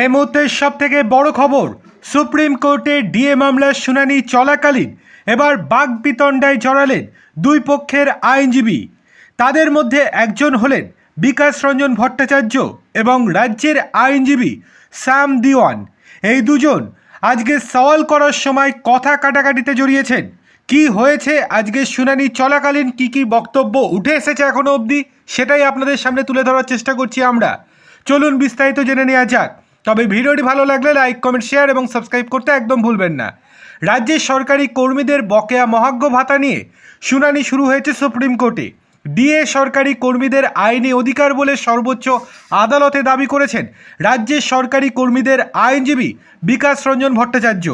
এই মুহূর্তের সব থেকে বড় খবর, সুপ্রিম কোর্টে ডিএ মামলার শুনানি চলাকালীন এবার বাঘ বিতণ্ডায় জড়ালেন দুই পক্ষের আইনজীবী। তাদের মধ্যে একজন হলেন বিকাশ রঞ্জন ভট্টাচার্য এবং রাজ্যের আইনজীবী শ্যাম দিওয়ান। এই দুজন আজকে সওয়াল করার সময় কথা কাটাকাটিতে জড়িয়েছেন। কি হয়েছে, আজকে শুনানি চলাকালীন কি কি বক্তব্য উঠে এসেছে এখনও অবধি, সেটাই আপনাদের সামনে তুলে ধরার চেষ্টা করছি আমরা। চলুন বিস্তারিত জেনে নেওয়া যাক। তবে ভিডিওটি ভালো লাগলে লাইক, কমেন্ট, শেয়ার এবং সাবস্ক্রাইব করতে একদম ভুলবেন না। রাজ্যের সরকারি কর্মীদের বকেয়া মহাজ্ঞ ভাতা নিয়ে শুনানি শুরু হয়েছে সুপ্রিম কোর্টে। ডিএ সরকারি কর্মীদের আইনি অধিকার বলে সর্বোচ্চ আদালতে দাবি করেছেন রাজ্যের সরকারি কর্মীদের আইনজীবী বিকাশ রঞ্জন ভট্টাচার্য।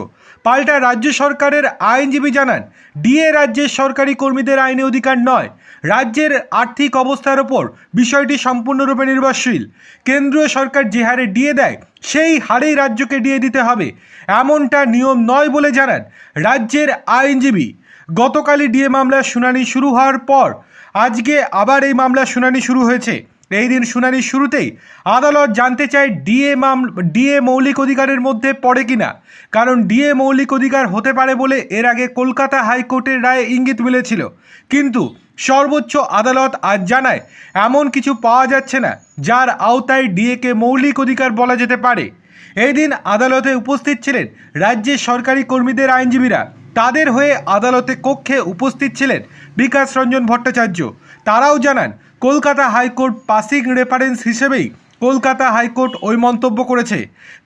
পাল্টা রাজ্য সরকারের আইনজীবী জানান, ডিএ রাজ্যের সরকারি কর্মীদের আইনি অধিকার নয়। রাজ্যের আর্থিক অবস্থার ওপর বিষয়টি সম্পূর্ণরূপে নির্ভরশীল। কেন্দ্রীয় সরকার যে হারে ডিএ দেয় সেই হারেই রাজ্যকে দিয়ে দিতে হবে। এমনটা নিয়ম নয় বলে জানান রাজ্যের আইনজীবী। গতকালই ডিএ মামলার শুনানি শুরু হওয়ার পর আজকে আবার এই মামলার শুনানি শুরু হয়েছে। এই দিন শুনানির শুরুতেই আদালত জানতে চায় ডিএ মাম ডিএ মৌলিক অধিকারের মধ্যে পড়ে কিনা। কারণ ডিএ মৌলিক অধিকার হতে পারে বলে এর আগে কলকাতা হাইকোর্টের রায়ে ইঙ্গিত মিলেছিল। কিন্তু সর্বোচ্চ আদালত আজ জানায়, এমন কিছু পাওয়া যাচ্ছে না, যার আওতায় ডিএকে মৌলিক অধিকার বলা যেতে পারে। এই দিন আদালতে উপস্থিত ছিলেন রাজ্যের সরকারি কর্মীদের আইনজীবীরা। তাদের হয়ে আদালতে কক্ষে উপস্থিত ছিলেন বিকাশ রঞ্জন ভট্টাচার্য। তারাও জানান কলকাতা হাইকোর্ট পাসিং রেফারেন্স হিসেবেই কলকাতা হাইকোর্ট ওই মন্তব্য করেছে।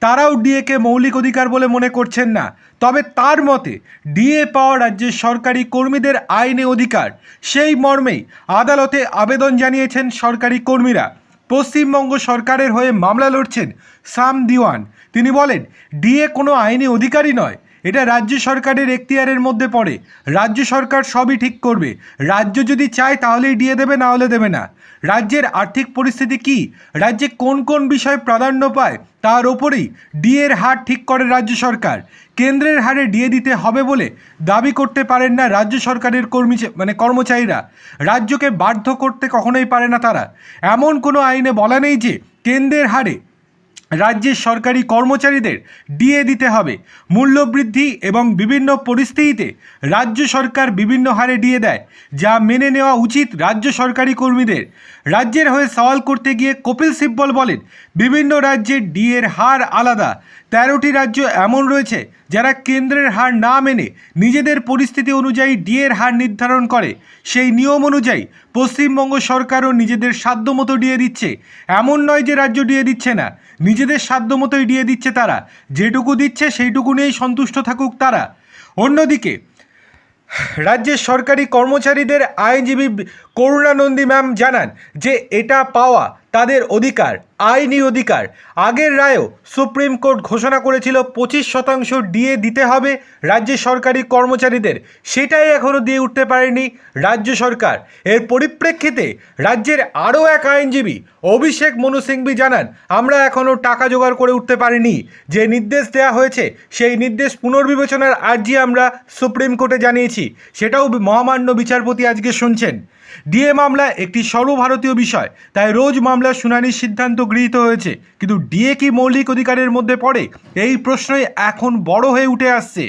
তারাও ডিএকে মৌলিক অধিকার বলে মনে করছেন না। তবে তার মতে, ডিএ পাওয়া রাজ্যের সরকারি কর্মীদের আইনে অধিকার, সেই মর্মেই আদালতে আবেদন জানিয়েছেন সরকারি কর্মীরা। পশ্চিমবঙ্গ সরকারের হয়ে মামলা লড়ছেন সাম দিওয়ান। তিনি বলেন, ডিএ কোনো আইনি অধিকারই নয় এটা রাজ্য সরকারের এখতিয়ারের মধ্যে পড়ে। রাজ্য সরকার সবই ঠিক করবে। রাজ্য যদি চায় তাহলেই ডিএ দেবে, না হলে দেবে না। রাজ্যের আর্থিক পরিস্থিতি কি? রাজ্যে কোন কোন বিষয় প্রাধান্য পায়, তার ওপরেই ডিএর হার ঠিক করে রাজ্য সরকার। কেন্দ্রের হারে ডিএ দিতে হবে বলে দাবি করতে পারেন না রাজ্য সরকারের কর্মী মানে কর্মচারীরা। রাজ্যকে বাধ্য করতে কখনোই পারে না তারা। এমন কোনো আইনে বলা নেই যে কেন্দ্রের হারে রাজ্যের সরকারি কর্মচারীদের ডিএ দিতে হবে। মূল্যবৃদ্ধি এবং বিভিন্ন পরিস্থিতিতে রাজ্য সরকার বিভিন্ন হারে ডিএ দেয়, যা মেনে নেওয়া উচিত রাজ্য সরকারি কর্মীদের। রাজ্যের হয়ে সওয়াল করতে গিয়ে কপিল সিব্বল বলেন, বিভিন্ন রাজ্যের ডিএর হার আলাদা। তেরোটি রাজ্য এমন রয়েছে যারা কেন্দ্রের হার না মেনে নিজেদের পরিস্থিতি অনুযায়ী ডিএর হার নির্ধারণ করে। সেই নিয়ম অনুযায়ী পশ্চিমবঙ্গ সরকারও নিজেদের সাধ্য মতো ডিএ দিচ্ছে। এমন নয় যে রাজ্য ডিএ দিচ্ছে না নিজেদের সাধ্য মতোই দিয়ে দিচ্ছে তারা। যেটুকু দিচ্ছে, সেইটুকু নিয়েই সন্তুষ্ট থাকুক তারা। অন্যদিকে, রাজ্যের সরকারি কর্মচারীদের আইনজীবী করুণানন্দী ম্যাম জানান যে এটা পাওয়া তাদের অধিকার, আইনি অধিকার। আগের রায়েও সুপ্রিম কোর্ট ঘোষণা করেছিল পঁচিশ শতাংশ ডিএ দিতে হবে রাজ্যের সরকারি কর্মচারীদের। সেটাই এখনও দিয়ে উঠতে পারেনি রাজ্য সরকার। এর পরিপ্রেক্ষিতে রাজ্যের আরও এক আইনজীবী অভিষেক মনু সিংভি জানান, আমরা এখনও টাকা জোগাড় করে উঠতে পারিনি। যে নির্দেশ দেওয়া হয়েছে, সেই নির্দেশ পুনর্বিবেচনার আর্জি আমরা সুপ্রিম কোর্টে জানিয়েছি। সেটাও মহামান্য বিচারপতি আজকে শুনছেন। ডিএ মামলা একটি সর্বভারতীয় বিষয়, তাই রোজ মামলার শুনানির সিদ্ধান্ত গৃহীত হয়েছে। কিন্তু ডিএ কি মৌলিক অধিকারের মধ্যে পড়ে? এই প্রশ্নই এখন বড় হয়ে উঠে আসছে।